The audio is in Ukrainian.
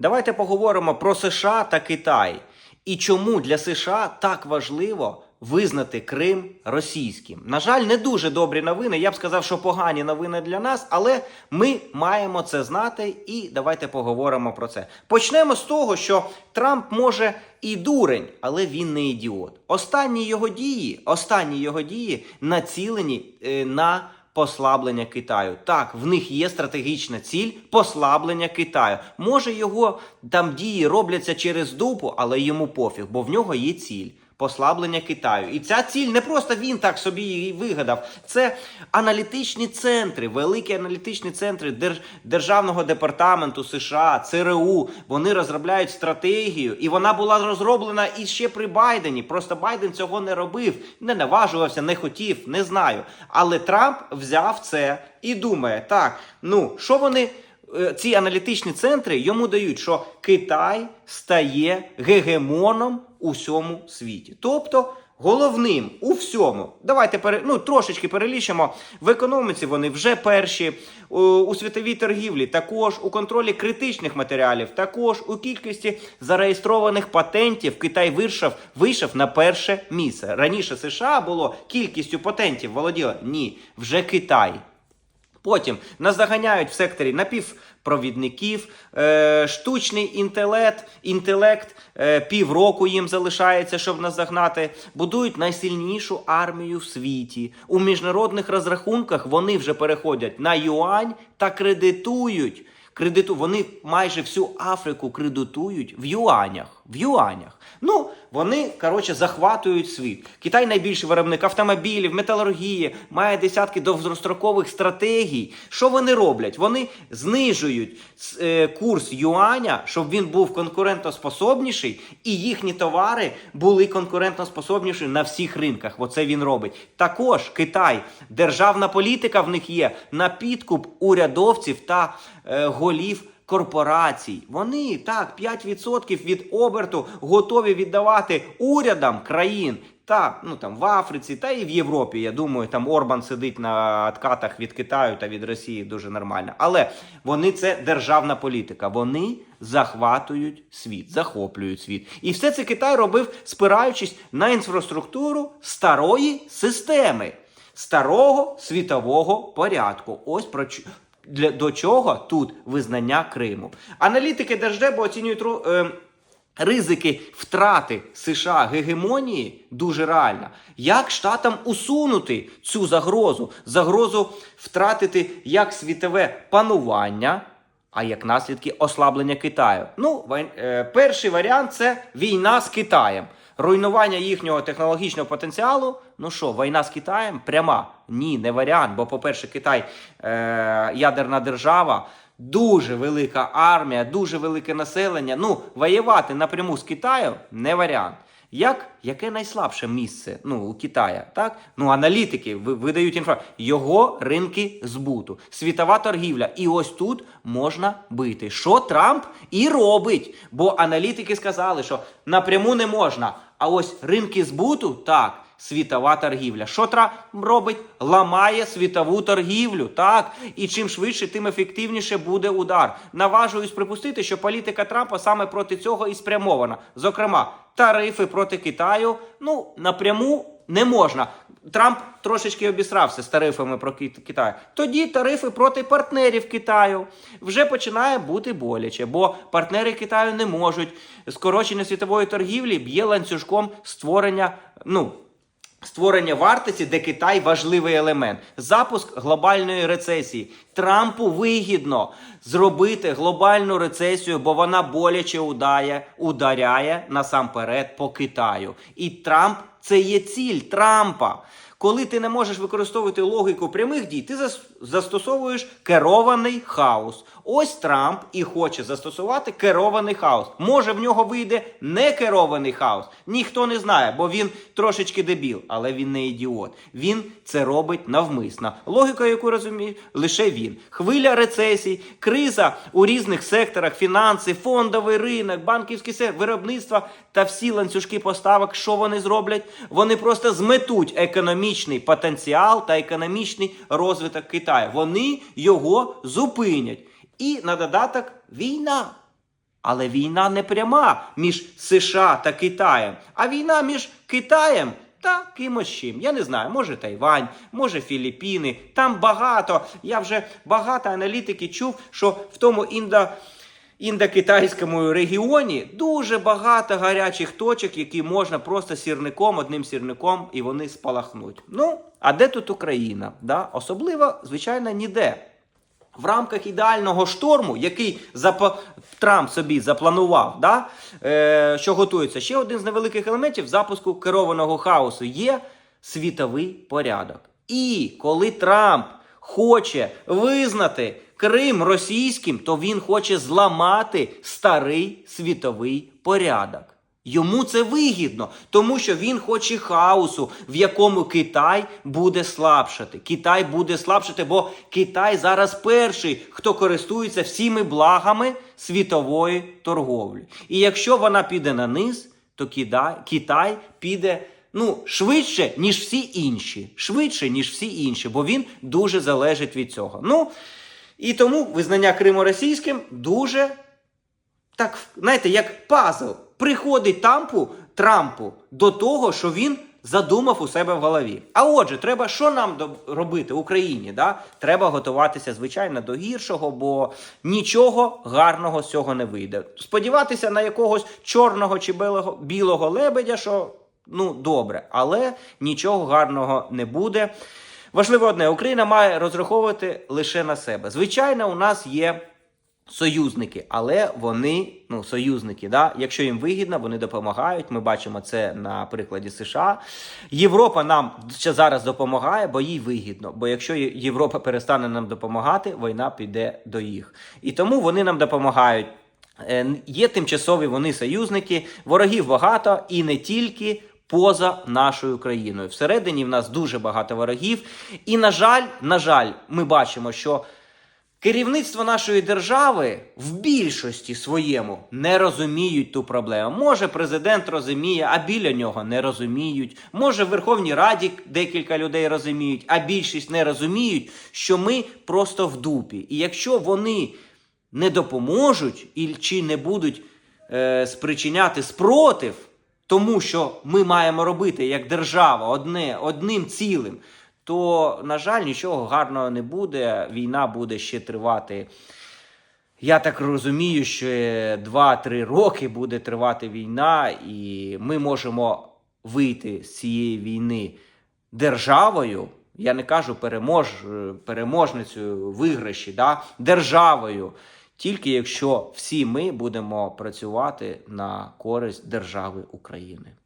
Давайте поговоримо про США та Китай і чому для США так важливо визнати Крим російським. На жаль, не дуже добрі новини. Я б сказав, що погані новини для нас, але ми маємо це знати, і давайте поговоримо про це. Почнемо з того, що Трамп може і дурень, але він не ідіот. Останні його дії, останні його дії націлені е, на послаблення Китаю. Так, в них є стратегічна ціль послаблення Китаю. Може, його там дії робляться через дупу, але йому пофіг, бо в нього є ціль. Послаблення Китаю. І ця ціль не просто він так собі її вигадав. Це аналітичні центри, великі аналітичні центри Держ... Державного департаменту США, ЦРУ. Вони розробляють стратегію, і вона була розроблена і ще при Байдені. Просто Байден цього не робив, не наважувався, не хотів, не знаю. Але Трамп взяв це і думає: так, ну що вони. е, Ці аналітичні центри йому дають, що Китай стає гегемоном у всьому світі. Тобто головним у всьому. Давайте ну, трошечки перелічимо. В економіці вони вже перші, у, у світовій торгівлі також, у контролі критичних матеріалів, також у кількості зареєстрованих патентів Китай вийшов, вийшов на перше місце. Раніше США було кількістю патентів володіло. Ні, вже Китай. Потім наздоганяють в секторі напівпровідників, е, штучний інтелект, інтелект е, півроку їм залишається, щоб наздогнати. Будують найсильнішу армію в світі. У міжнародних розрахунках вони вже переходять на юань та кредитують. Кредиту вони майже всю Африку кредитують в юанях. В юанях. Ну, вони, коротше, захватують світ. Китай найбільший виробник автомобілів, металургії, має десятки довгострокових стратегій. Що вони роблять? Вони знижують е, курс юаня, щоб він був конкурентоспособніший, і їхні товари були конкурентоспособніші на всіх ринках. Оце він робить. Також Китай, державна політика в них є на підкуп урядовців та голів корпорацій. Вони так 5% від оберту готові віддавати урядам країн. Та ну там в Африці та і в Європі. Я думаю, там Орбан сидить на откатах від Китаю та від Росії дуже нормально. Але вони це державна політика. Вони захватують світ, захоплюють світ. І все це Китай робив, спираючись на інфраструктуру старої системи, старого світового порядку. Ось про для до чого тут визнання Криму. Аналітики Держдепу оцінюють е, ризики втрати США гегемонії дуже реально. Як штатам усунути цю загрозу? Загрозу втратити як світове панування. А як наслідки ослаблення Китаю. Ну, е, перший варіант це війна з Китаєм. Руйнування їхнього технологічного потенціалу. Ну що, війна з Китаєм пряма? Ні, не варіант. Бо, по-перше, Китай е, ядерна держава, дуже велика армія, дуже велике населення. Ну, воювати напряму з Китаю не варіант. Як яке найслабше місце ну, у Китая? Так? Ну, аналітики ви- видають інформацію. Його ринки збуту, світова торгівля. І ось тут можна бити. Що Трамп і робить? Бо аналітики сказали, що напряму не можна. А ось ринки збуту так. Світова торгівля. Що Трамп робить? Ламає світову торгівлю. Так. І чим швидше, тим ефективніше буде удар. Наважуюсь припустити, що політика Трампа саме проти цього і спрямована. Зокрема, тарифи проти Китаю. Ну, напряму не можна. Трамп трошечки обісрався з тарифами про Ки- Китай. Тоді тарифи проти партнерів Китаю вже починає бути боляче, бо партнери Китаю не можуть. Скорочення світової торгівлі б'є ланцюжком створення. ну, Створення вартості, де Китай важливий елемент. Запуск глобальної рецесії. Трампу вигідно зробити глобальну рецесію, бо вона боляче удає, ударяє насамперед по Китаю. І Трамп це є ціль Трампа. Коли ти не можеш використовувати логіку прямих дій, ти зас- застосовуєш керований хаос. Ось Трамп і хоче застосувати керований хаос. Може, в нього вийде не керований хаос. Ніхто не знає, бо він трошечки дебіл, але він не ідіот. Він це робить навмисно. Логіка, яку розуміє лише він. Хвиля рецесій, криза у різних секторах, фінанси, фондовий ринок, банківський сектор, виробництво та всі ланцюжки поставок. Що вони зроблять? Вони просто зметуть економічний потенціал та економічний розвиток Китаю. Вони його зупинять. І на додаток війна. Але війна не пряма між США та Китаєм, а війна між Китаєм та кимось чим. Я не знаю, може Тайвань, може Філіппіни. Там багато. Я вже багато аналітики чув, що в тому індо. Індокитайському регіоні дуже багато гарячих точок, які можна просто сірником, одним сірником, і вони спалахнуть. Ну, а де тут Україна? Да? Особливо, звичайно, ніде. В рамках ідеального шторму, який. Трамп собі запланував, да? е, що готується, ще один з невеликих елементів запуску керованого хаосу є світовий порядок. І коли Трамп хоче визнати Крим російським, то він хоче зламати старий світовий порядок. Йому це вигідно, тому що він хоче хаосу, в якому Китай буде слабшати. Китай буде слабшати, бо Китай зараз перший, хто користується всіми благами світової торговлі. І якщо вона піде на низ, то Китай, піде ну, швидше, ніж всі інші. Швидше, ніж всі інші, бо він дуже залежить від цього. Ну, і тому визнання Криму російським дуже так, знаєте, як пазл. Приходить Тампу, Трампу до того, що він задумав у себе в голові. А отже, треба що нам робити Україні? Да? Треба готуватися, звичайно, до гіршого, бо нічого гарного з цього не вийде. Сподіватися на якогось чорного чи білого, білого лебедя, що ну добре, але нічого гарного не буде. Важливо одне: Україна має розраховувати лише на себе. Звичайно, у нас є союзники, але вони, ну, союзники, да, якщо їм вигідно, вони допомагають. Ми бачимо це на прикладі США. Європа нам ще зараз допомагає, бо їй вигідно. Бо якщо Європа перестане нам допомагати, війна піде до їх. І тому вони нам допомагають. Е, Є тимчасові вони союзники, ворогів багато і не тільки поза нашою країною. Всередині в нас дуже багато ворогів. І, на жаль, на жаль, ми бачимо, що Керівництво нашої держави в більшості своєму не розуміють ту проблему. Може, президент розуміє, а біля нього не розуміють. Може, в Верховній Раді декілька людей розуміють, а більшість не розуміють, що ми просто в дупі. І якщо вони не допоможуть і чи не будуть е, спричиняти спротив тому, що ми маємо робити як держава одне, одним цілим, то, на жаль, нічого гарного не буде. Війна буде ще тривати. Я так розумію, що 2-3 роки буде тривати війна, і ми можемо вийти з цієї війни державою. Я не кажу перемож, переможницею виграші, да? державою. Тільки якщо всі ми будемо працювати на користь держави України.